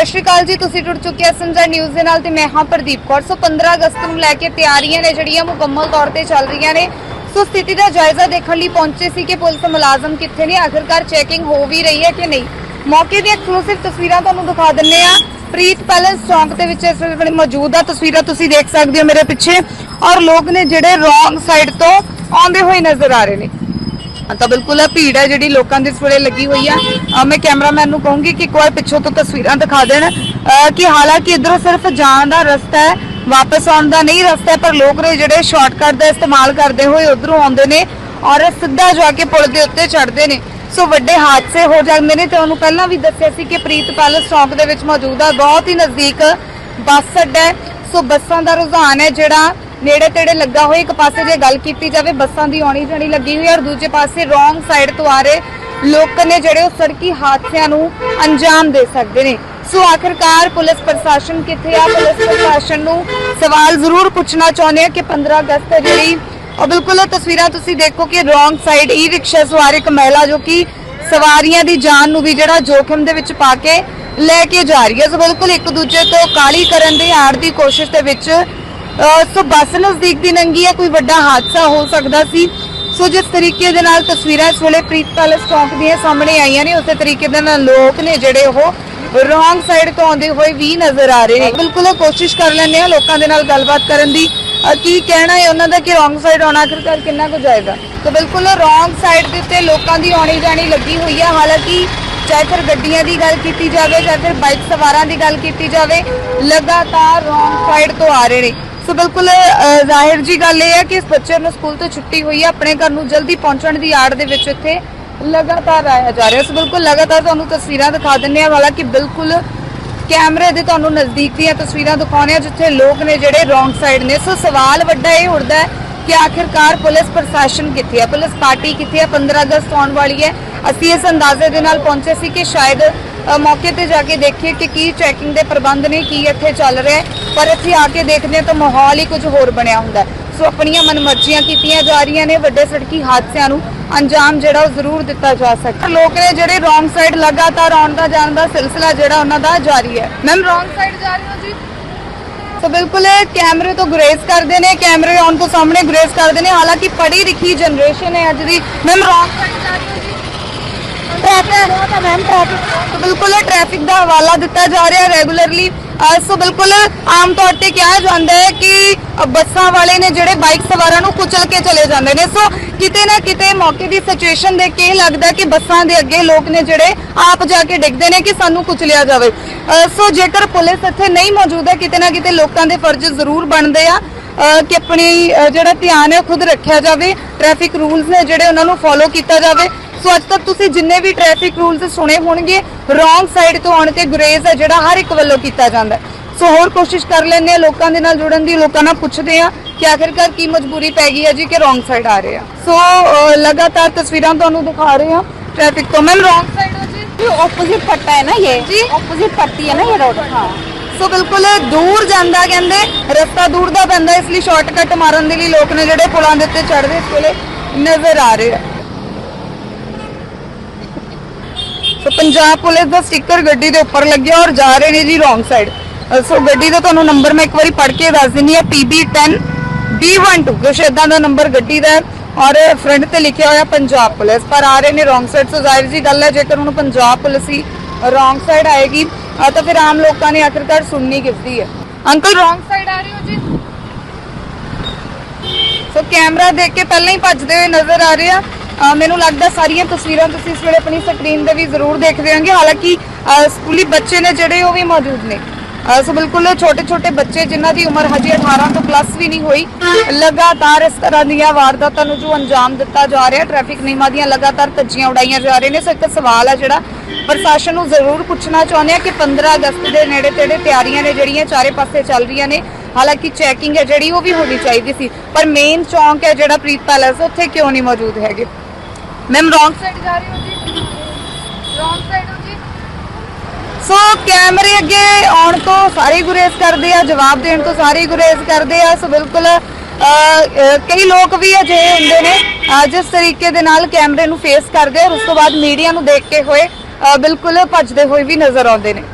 ਸਤਿ ਸ਼੍ਰੀ ਅਕਾਲ ਜੀ, ਤੁਸੀਂ ਜੁੜ ਚੁੱਕੇ ਹੋ ਸੰਜਾ ਨਿਊਜ਼ ਦੇ ਨਾਲ ਤੇ ਮੈਂ ਹਾਂ ਪ੍ਰਦੀਪ ਕੌਰ। ਸੋ 15 ਅਗਸਤ ਨੂੰ ਲੈ ਕੇ ਤਿਆਰੀਆਂ ਨੇ ਜਿਹੜੀਆਂ ਮੁਕੰਮਲ ਤੌਰ ਤੇ ਚੱਲ ਰਹੀਆਂ ਨੇ। ਸੋ ਸਥਿਤੀ ਦਾ ਜਾਇਜ਼ਾ ਦੇਖਣ ਲਈ ਪਹੁੰਚੇ ਸੀ ਕਿ ਪੁਲਿਸ ਮੁਲਾਜ਼ਮ ਕਿੱਥੇ ਨੇ। ਆਖਿਰਕਾਰ ਚੈਕਿੰਗ ਹੋ ਵੀ ਰਹੀ ਹੈ ਕਿ ਨਹੀਂ? ਮੌਕੇ ਦੀਆਂ ਐਕਸਕਲੂਸਿਵ ਤਸਵੀਰਾਂ ਤੁਹਾਨੂੰ ਦਿਖਾ ਦਿੰਨੇ ਆ ਪ੍ਰੀਤ ਪੈਲੇਸ ਚੌਂਕ ਦੇ ਵਿੱਚ ਇਸ ਵੇਲੇ ਮੌਜੂਦ ਆ। ਤਸਵੀਰਾਂ ਤੁਸੀਂ ਦੇਖ ਸਕਦੇ ਹੋ ਮੇਰੇ ਪਿੱਛੇ। ਔਰ ਲੋਕ ਨੇ ਜਿਹੜੇ ਰੋਂਗ ਸਾਈਡ ਤੋਂ ਆਉਂਦੇ ਹੋਏ ਨਜ਼ਰ ਆ ਰਹੇ ਨੇ। ਤਾਂ ਬਿਲਕੁਲ ਇਹ ਭੀੜ ਹੈ ਜਿਹੜੀ ਲੋਕਾਂ ਦੇ ਇਸ ਵੇਲੇ ਲੱਗੀ ਹੋਈ ਆ। ਮੈਂ ਕੈਮਰਾਮੈਨ ਨੂੰ ਕਹੂੰਗੀ ਕਿ ਇੱਕ ਵਾਰ ਪਿੱਛੋਂ ਤੋਂ ਤਸਵੀਰਾਂ ਦਿਖਾ ਦੇਣ। ਕਿ ਹਾਲਾਂਕਿ ਇਧਰੋਂ ਸਿਰਫ ਜਾਣ ਦਾ ਰਸਤਾ ਹੈ, ਵਾਪਸ ਆਉਣ ਦਾ ਨਹੀਂ ਰਸਤਾ ਪਰ ਲੋਕ ਨੇ ਜਿਹੜੇ ਸ਼ਾਰਟਕਟ ਦਾ ਇਸਤੇਮਾਲ ਕਰਦੇ ਹੋਏ ਉਧਰੋਂ ਆਉਂਦੇ ਨੇ ਔਰ ਸਿੱਧਾ ਜਾ ਕੇ ਪੁਲ ਦੇ ਉੱਤੇ ਚੜਦੇ ਨੇ। ਸੋ ਵੱਡੇ ਹਾਦਸੇ ਹੋ ਜਾਂਦੇ ਨੇ ਤੇ ਉਹਨੂੰ ਪਹਿਲਾਂ ਵੀ ਦੱਸਿਆ ਸੀ ਕਿ ਪ੍ਰੀਤ ਪੈਲਸ ਚੌਂਕ ਦੇ ਵਿੱਚ ਮੌਜੂਦ ਆ। ਬਹੁਤ ਹੀ ਨਜ਼ਦੀਕ ਬੱਸ ਅੱਡਾ ਸੋ ਬੱਸਾਂ ਦਾ ਰੁਝਾਨ ਹੈ ਜਿਹੜਾ ਨੇੜੇ ਤੇੜੇ ਲੱਗਾ ਹੋਇਆ ਇੱਕ ਪਾਸੇ ਜੇ ਗੱਲ ਕੀਤੀ ਜਾਵੇ, ਬੱਸਾਂ ਦੀ ਆਉਣੀ ਜਾਣੀ ਲੱਗੀ ਹੋਈ ਹੈ ਔਰ ਦੂਜੇ ਪਾਸੇ ਰੋਂਗ ਸਾਈਡ ਤੋਂ ਆ ਰਹੇ ਲੋਕ ਨੇ ਜਿਹੜੇ ਉਹ ਸੜਕੀ ਹਾਦਸਿਆਂ ਨੂੰ ਅੰਜਾਮ ਦੇ ਸਕਦੇ ਨੇ। ਸੋ ਆਖਿਰਕਾਰ ਪੁਲਿਸ ਪ੍ਰਸ਼ਾਸਨ ਕਿੱਥੇ ਆ? ਪੁਲਿਸ ਪ੍ਰਸ਼ਾਸਨ ਨੂੰ ਸਵਾਲ ਜ਼ਰੂਰ ਪੁੱਛਣਾ ਚਾਹੁੰਦੇ ਆ ਕਿ 15 ਅਗਸਤ ਜਿਹੜੀ, ਔਰ ਬਿਲਕੁਲ ਤਸਵੀਰਾਂ ਤੁਸੀਂ ਦੇਖੋ ਕਿ ਰੋਂਗ ਸਾਈਡ ਈ ਰਿਕਸ਼ਾ ਸਵਾਰ ਇੱਕ ਮਹਿਲਾ ਜੋ ਕਿ ਸਵਾਰੀਆਂ ਦੀ ਜਾਨ ਨੂੰ ਵੀ ਜਿਹੜਾ ਜੋਖਮ ਦੇ ਵਿੱਚ ਪਾ ਕੇ ਲੈ ਕੇ ਜਾ ਰਹੀ ਹੈ। ਸੋ ਬਿਲਕੁਲ ਇੱਕ ਦੂਜੇ ਤੋਂ ਕਾਲੀ ਕਰਨ ਦੇ ਆੜ ਦੀ ਕੋਸ਼ਿਸ਼ ਦੇ ਵਿੱਚ ਸੋ ਬੱਸ ਨਜ਼ਦੀਕ ਦੀ ਨੰਗੀ ਹੈ, ਕੋਈ ਵੱਡਾ ਹਾਦਸਾ ਹੋ ਸਕਦਾ ਸੀ। ਸੋ ਜਿਸ ਤਰੀਕੇ ਦੇ ਨਾਲ ਤਸਵੀਰਾਂ ਇਸ ਵੇਲੇ ਪ੍ਰੀਤ ਪੈਲਸ ਚੌਂਕ ਦੀਆਂ ਸਾਹਮਣੇ ਆਈਆਂ ਨੇ, ਉਸੇ ਤਰੀਕੇ ਦੇ ਨਾਲ ਲੋਕ ਨੇ ਜਿਹੜੇ ਉਹ ਰੋਂਗ ਸਾਈਡ ਤੋਂ ਆਉਂਦੇ ਹੋਏ ਵੀ ਨਜ਼ਰ ਆ ਰਹੇ ਨੇ। ਬਿਲਕੁਲ ਕੋਸ਼ਿਸ਼ ਕਰ ਲੈਂਦੇ ਆ ਲੋਕਾਂ ਦੇ ਨਾਲ ਗੱਲਬਾਤ ਕਰਨ ਦੀ। ਕੀ ਕਹਿਣਾ ਹੈ ਉਹਨਾਂ ਦਾ ਕਿ ਰੋਂਗ ਸਾਈਡ ਆਉਣਾ ਆਖਿਰਕਾਰ ਕਿੰਨਾ ਕੁ ਜਾਏਗਾ? ਤਾਂ ਬਿਲਕੁਲ ਰੋਂਗ ਸਾਈਡ ਦੇ ਉੱਤੇ ਲੋਕਾਂ ਦੀ ਆਉਣੀ ਜਾਣੀ ਲੱਗੀ ਹੋਈ ਹੈ ਹਾਲਾਂਕਿ ਚਾਹੇ ਫਿਰ ਗੱਡੀਆਂ ਦੀ ਗੱਲ ਕੀਤੀ ਜਾਵੇ ਜਾਂ ਫਿਰ ਬਾਈਕ ਸਵਾਰਾਂ ਦੀ ਗੱਲ ਕੀਤੀ ਜਾਵੇ, ਲਗਾਤਾਰ ਰੋਂਗ ਸਾਈਡ ਤੋਂ ਆ ਰਹੇ ਨੇ। ਸੋ ਬਿਲਕੁਲ ਜ਼ਾਹਿਰ ਜੀ ਗੱਲ ਇਹ ਹੈ ਕਿ ਇਸ ਬੱਚੇ ਨੂੰ ਸਕੂਲ ਤੋਂ ਛੁੱਟੀ ਹੋਈ ਹੈ, ਆਪਣੇ ਘਰ ਨੂੰ ਜਲਦੀ ਪਹੁੰਚਣ ਦੀ ਆੜ ਦੇ ਵਿੱਚ ਇੱਥੇ ਲਗਾਤਾਰ ਆਇਆ ਜਾ ਰਿਹਾ। ਸੋ ਬਿਲਕੁਲ ਲਗਾਤਾਰ ਤੁਹਾਨੂੰ ਤਸਵੀਰਾਂ ਦਿਖਾ ਦਿੰਨੇ ਆ ਹਾਲਾਂਕਿ ਬਿਲਕੁਲ ਕੈਮਰੇ ਦੇ ਤੁਹਾਨੂੰ ਨਜ਼ਦੀਕ ਦੀਆਂ ਤਸਵੀਰਾਂ ਦਿਖਾਉਣੇ ਆ ਜਿੱਥੇ ਲੋਕ ਨੇ ਜਿਹੜੇ ਰੋਂਗ ਸਾਈਡ ਨੇ। ਸੋ ਸਵਾਲ ਵੱਡਾ ਇਹ ਉੱਠਦਾ ਹੈ ਕਿ ਆਖਿਰਕਾਰ ਪੁਲਿਸ ਪ੍ਰਸ਼ਾਸਨ ਕਿੱਥੇ ਹੈ? ਪੁਲਿਸ ਪਾਰਟੀ ਕਿੱਥੇ ਹੈ? 15 ਅਗਸਤ ਆਉਣ ਵਾਲੀ ਹੈ। ਅਸੀਂ ਇਸ ਅੰਦਾਜ਼ੇ ਦੇ ਨਾਲ ਪਹੁੰਚੇ ਸੀ ਕਿ ਸ਼ਾਇਦ ਮੌਕੇ ਤੇ ਜਾ ਕੇ ਦੇਖੀਏ ਕਿ ਕੀ ਚੈਕਿੰਗ ਦੇ ਪ੍ਰਬੰਧ ਨੇ, ਕੀ ਇੱਥੇ ਚੱਲ ਰਿਹਾ ਹੈ। ਪਰ ਇੱਥੇ ਆ ਕੇ ਦੇਖਦੇ ਹਾਂ ਤਾਂ ਮਾਹੌਲ ਹੀ ਕੁਝ ਹੋਰ ਬਣਿਆ ਹੁੰਦਾ ਸੋ ਆਪਣੀਆਂ ਮਨਮਰਜ਼ੀਆਂ ਕੀਤੀਆਂ ਜਾ ਰਹੀਆਂ ਨੇ ਵੱਡੇ ਸੜਕੀ ਹਾਦਸਿਆਂ ਨੂੰ। ਅੰਜਾਮ ਜਿਹੜਾ ਉਹ ਜ਼ਰੂਰ ਦਿੱਤਾ ਜਾ ਸਕਦਾ ਲੋਕ ਨੇ ਜਿਹੜੇ ਰੋਂਗ ਸਾਈਡ ਲਗਾਤਾਰ ਆਉਣ ਦਾ ਜਾਣ ਦਾ ਸਿਲਸਿਲਾ ਜਿਹੜਾ ਉਹਨਾਂ ਦਾ ਜਾਰੀ ਹੈ। ਮੈਮ ਰੋਂਗ ਸਾਈਡ ਜਾ ਰਹੀ ਹੋ ਜੀ? ਤਾਂ ਬਿਲਕੁਲ ਇਹ ਕੈਮਰੇ ਤੋਂ ਗੁਰੇਜ਼ ਕਰਦੇ ਨੇ। ਕੈਮਰੇ ਆਉਣ ਤੋਂ ਸਾਹਮਣੇ ਗੁਰੇਜ਼ ਕਰਦੇ ਨੇ। ਹਾਲਾਂਕਿ ਪੜ੍ਹੀ ਲਿਖੀ ਜਨਰੇਸ਼ਨ ਹੈ ਅੱਜ ਦੀ। ਮੈਮ ਰੌਂਗ ਸਾਈਡ ਜਾ ਰਹੀ ਹੋ ਜੀ? ਟ੍ਰੈਫਿਕ ਤਾਂ ਮੈਮ ਟ੍ਰੈਫਿਕ ਬਿਲਕੁਲ ਟ੍ਰੈਫਿਕ ਦਾ ਹਵਾਲਾ ਦਿੱਤਾ ਜਾ ਰਿਹਾ ਰੈਗੂਲਰਲੀ ਸੋ ਬਿਲਕੁਲ ਆਮ ਤੌਰ ਤੇ ਕਿਹਾ ਜਾਂਦਾ ਹੈ ਕਿ ਬੱਸਾਂ ਵਾਲੇ ਨੇ ਜਿਹੜੇ ਬਾਈਕ ਸਵਾਰਾਂ ਨੂੰ ਕੁਚਲ ਕੇ ਚਲੇ ਜਾਂਦੇ ਨੇ। ਸੋ ਕਿਤੇ ਨਾ ਕਿਤੇ ਮੌਕੇ ਦੀ ਸਿਚੁਏਸ਼ਨ ਦੇਖ ਕੇ ਇਹ ਲੱਗਦਾ ਕਿ ਬੱਸਾਂ ਦੇ ਅੱਗੇ ਲੋਕ ਨੇ ਜਿਹੜੇ ਆਪ ਜਾ ਕੇ ਡਿੱਗਦੇ ਨੇ ਕਿ ਸਾਨੂੰ ਕੁਚਲਿਆ ਜਾਵੇ। ਸੋ ਜੇਕਰ ਪੁਲਿਸ ਇੱਥੇ ਨਹੀਂ ਮੌਜੂਦ ਹੈ, ਕਿਤੇ ਨਾ ਕਿਤੇ ਲੋਕਾਂ ਦੇ ਫਰਜ਼ ਜ਼ਰੂਰ ਬਣਦੇ ਆ ਕਿ ਆਪਣੀ ਜਿਹੜਾ ਧਿਆਨ ਹੈ ਉਹ ਖੁਦ ਰੱਖਿਆ ਜਾਵੇ। ਟ੍ਰੈਫਿਕ ਰੂਲਸ ਨੇ ਜਿਹੜੇ ਉਹਨਾਂ ਨੂੰ ਫੋਲੋ ਕੀਤਾ ਜਾਵੇ। ਸੋ ਅੱਜ ਤੱਕ ਤੁਸੀਂ ਜਿੰਨੇ ਵੀ ਟ੍ਰੈਫਿਕ ਰੂਲਸ ਸੁਣੇ ਹੋਣਗੇ ਰੋਂਗ ਸਾਈਡ ਤੋਂ ਆਉਣ ਤੇ ਗੁਰੇਜ਼ ਹੈ ਜਿਹੜਾ ਹਰ ਇੱਕ ਵੱਲੋਂ ਕੀਤਾ ਜਾਂਦਾ ਹੈ। ਸੋ ਹੋਰ ਕੋਸ਼ਿਸ਼ ਕਰ ਲੈਂਦੇ ਆ ਲੋਕਾਂ ਦੇ ਨਾਲ ਜੁੜਨ ਦੀ ਲੋਕਾਂ ਨਾਲ ਪੁੱਛਦੇ ਆ ਕਿ ਆਖਿਰਕਾਰ ਕੀ ਮਜਬੂਰੀ ਪੈ ਗਈ ਹੈ ਜੀ ਕਿ ਰੋਂਗ ਸਾਈਡ ਆ ਰਹੇ ਆ ਸੋ ਅ, ਲਗਾਤਾਰ ਤਸਵੀਰਾਂ ਤੁਹਾਨੂੰ ਦਿਖਾ ਰਹੇ ਆ ਟ੍ਰੈਫਿਕ ਤੋਂ ਮੈਮ ਰੋਂਗ ਸਾਈਡ ਹੋ ਜੀ ऑपोजिट पड़ता है ना ये जी? ऑपोजिट पड़ती है ना ये रोड हाँ ਸੋ ਬਿਲਕੁਲ ਦੂਰ ਜਾਂਦਾ ਕਹਿੰਦੇ ਰਸਤਾ ਦੂਰ ਦਾ ਪੈਂਦਾ ਇਸ ਲਈ ਸ਼ਾਰਟਕਟ ਮਾਰਨ ਦੇ ਲਈ ਲੋਕ ਨੇ ਜਿਹੜੇ ਪੁਲਾਂ ਦੇ ਉੱਤੇ ਚੜ੍ਹਦੇ ਇਸ ਵੇਲੇ ਨਜ਼ਰ ਆ ਰਹੇ ਆ ਸੋ ਪੰਜਾਬ ਪੁਲਿਸ ਦਾ ਸਟicker ਗੱਡੀ ਦੇ ਉੱਪਰ ਲੱਗਿਆ ਔਰ ਜਾ ਰਹੇ ਨੇ ਜੀ ਰੋਂਗ ਸਾਈਡ ਸੋ ਗੱਡੀ ਦਾ ਤੁਹਾਨੂੰ ਨੰਬਰ ਮੈਂ ਇੱਕ ਵਾਰੀ ਪੜ੍ਹ ਕੇ ਦੱਸ ਦਿੰਨੀ ਆ PB10 B12 ਕੁਛ ਇਦਾਂ ਦਾ ਨੰਬਰ ਗੱਡੀ ਦਾ ਔਰ ਫਰੰਟ ਤੇ ਲਿਖਿਆ ਹੋਇਆ ਪੰਜਾਬ ਪੁਲਿਸ। ਪਰ ਆ ਰਹੇ ਨੇ ਰੋਂਗ ਸਾਈਡ ਸੋ ਜ਼ਾਹਿਰ ਜੀ ਗੱਲ ਹੈ, ਜੇਕਰ ਹੁਣ ਪੰਜਾਬ ਪੁਲਿਸ ਹੀ ਰੋਂਗ ਸਾਈਡ ਆਏਗੀ ਤਾਂ ਫਿਰ ਆਮ ਲੋਕਾਂ ਨੇ ਆਖਿਰਕਾਰ ਸੁਣਨੀ ਕਿਸਦੀ ਹੈ? ਅੰਕਲ ਰੋਂਗ ਸਾਈਡ ਆ ਰਹੇ ਹੋ ਜੀ? ਸੋ ਕੈਮਰਾ ਦੇਖ ਕੇ ਪਹਿਲਾਂ ਹੀ ਭੱਜਦੇ ਹੋਏ ਨਜ਼ਰ ਆ ਰਹੇ ਆ। ਮੈਨੂੰ ਲੱਗਦਾ ਸਾਰੀਆਂ ਤਸਵੀਰਾਂ ਤੁਸੀਂ ਇਸ ਵੇਲੇ ਆਪਣੀ ਸਕਰੀਨ ਤੇ ਵੀ ਜ਼ਰੂਰ ਦੇਖਦੇ ਹੋਗੇ ਹਾਲਾਂਕਿ ਸਕੂਲੀ ਬੱਚੇ ਨੇ ਜਿਹੜੇ ਉਹ ਵੀ ਮੌਜੂਦ ਨੇ। ਸੋ ਬਿਲਕੁਲ ਛੋਟੇ ਛੋਟੇ ਬੱਚੇ ਜਿਨ੍ਹਾਂ ਦੀ ਉਮਰ ਹਜੇ 18 ਤੋਂ ਪਲੱਸ ਵੀ ਨਹੀਂ ਹੋਈ, ਲਗਾਤਾਰ ਇਸ ਤਰ੍ਹਾਂ ਦੀਆਂ ਵਾਰਦਾਤਾਂ ਨੂੰ ਜੋ ਅੰਜਾਮ ਦਿੱਤਾ ਜਾ ਰਿਹਾ ਟ੍ਰੈਫਿਕ ਨਿਯਮਾਂ ਦੀਆਂ ਲਗਾਤਾਰ ਧੱਜੀਆਂ ਉਡਾਈਆਂ ਜਾ ਰਹੀਆਂ ਨੇ। ਸੋ ਇੱਕ ਸਵਾਲ ਆ ਜਿਹੜਾ ਪ੍ਰਸ਼ਾਸਨ ਨੂੰ ਜ਼ਰੂਰ ਪੁੱਛਣਾ ਚਾਹੁੰਦੇ ਆ ਕਿ 15 ਅਗਸਤ ਦੇ ਨੇੜੇ ਤੇੜੇ ਤਿਆਰੀਆਂ ਨੇ ਜਿਹੜੀਆਂ ਚਾਰੇ ਪਾਸੇ ਚੱਲ ਰਹੀਆਂ ਨੇ। ਹਾਲਾਂਕਿ ਚੈਕਿੰਗ ਹੈ ਜਿਹੜੀ ਉਹ ਵੀ ਹੋਣੀ ਚਾਹੀਦੀ ਸੀ। ਪਰ ਮੇਨ ਚੌਂਕ ਹੈ ਜਿਹੜਾ ਪ੍ਰੀਤ ਪੈਲੇਸ ਉੱਥੇ ਕਿਉਂ ਨਹੀਂ ਮੌਜੂਦ ਹੈਗੇ? ਮੈਮ ਰੌਂਗ ਸਾਈਡ ਜਾ ਰਹੀ ਹੋ ਜੀ? ਰੌਂਗ ਸਾਈਡ ਹੋ ਜੀ? ਸੋ ਕੈਮਰੇ ਅੱਗੇ ਆਉਣ ਤੋਂ ਸਾਰੇ ਹੀ ਗੁਰੇਜ਼ ਕਰਦੇ ਆ ਜਵਾਬ ਦੇਣ ਤੋਂ ਸਾਰੇ ਹੀ ਗੁਰੇਜ਼ ਕਰਦੇ ਆ। ਸੋ ਬਿਲਕੁਲ ਅਹ ਅ, ਕਈ ਲੋਕ ਵੀ ਅਜਿਹੇ ਹੁੰਦੇ ਨੇ ਅ, ਜਿਸ ਤਰੀਕੇ ਦੇ ਨਾਲ ਕੈਮਰੇ ਨੂੰ ਫੇਸ ਕਰਦੇ ਆ ਔਰ ਉਸ ਤੋਂ ਬਾਅਦ ਮੀਡੀਆ ਨੂੰ ਦੇਖ ਕੇ ਹੋਏ ਅ, ਬਿਲਕੁਲ ਭੱਜਦੇ ਹੋਏ ਵੀ ਨਜ਼ਰ ਆਉਂਦੇ ਨੇ।